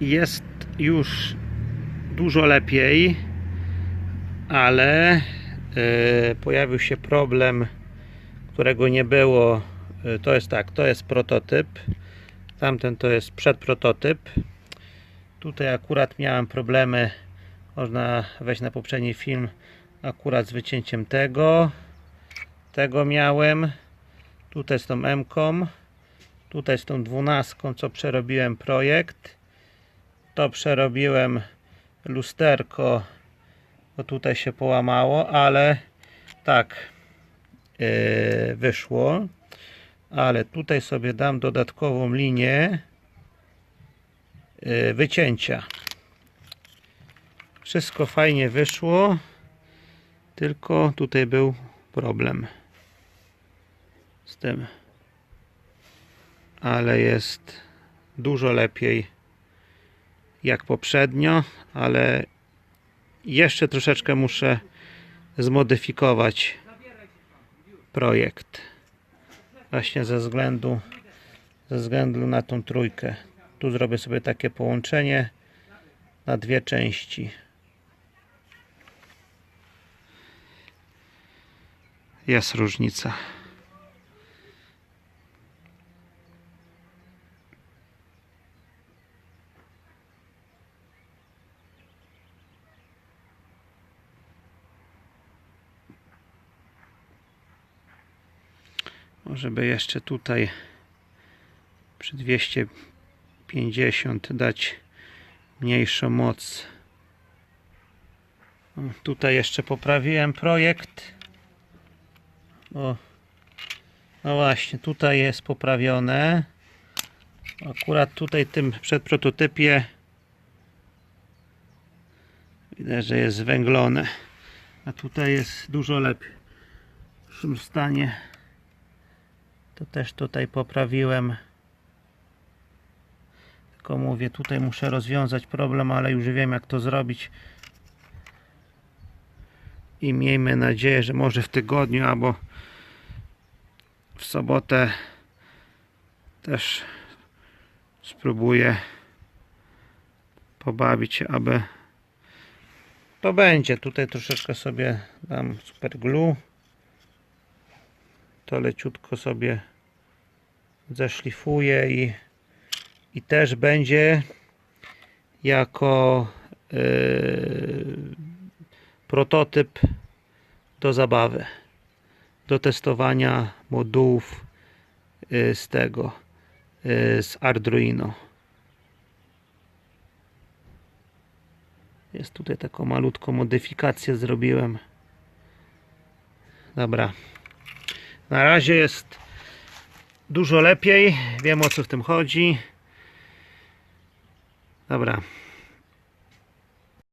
jest już dużo lepiej, ale e, pojawił się problem, którego nie było. E, To jest tak, to jest prototyp. Tamten to jest przedprototyp. Tutaj akurat miałem problemy. Można wejść na poprzedni film akurat z wycięciem tego. Tego miałem. Tutaj z tą M-ką. Tutaj z tą dwunastką, co przerobiłem projekt. To przerobiłem lusterko, bo tutaj się połamało, ale tak yy, wyszło. Ale tutaj sobie dam dodatkową linię yy, wycięcia. Wszystko fajnie wyszło, tylko tutaj był problem z tym. Ale jest dużo lepiej jak poprzednio, ale jeszcze troszeczkę muszę zmodyfikować projekt. Właśnie ze względu ze względu na tą trójkę. Tu zrobię sobie takie połączenie na dwie części. Jest różnica. Może by jeszcze tutaj przy 250 dać mniejszą moc. Tutaj jeszcze poprawiłem projekt. O, no właśnie, tutaj jest poprawione. Akurat tutaj tym przedprototypie widać, że jest zwęglone. A tutaj jest dużo lepiej. W tym stanie to też tutaj poprawiłem. Tylko mówię, tutaj muszę rozwiązać problem, ale już wiem jak to zrobić. I miejmy nadzieję, że może w tygodniu albo w sobotę też spróbuję pobawić się, aby to będzie. Tutaj troszeczkę sobie dam super glue. To leciutko sobie zeszlifuję i, i też będzie jako yy, prototyp do zabawy, do testowania modułów yy, z tego, yy, z Arduino. Jest tutaj taką malutką modyfikację zrobiłem. Dobra. Na razie jest dużo lepiej. Wiem o co w tym chodzi. Dobra.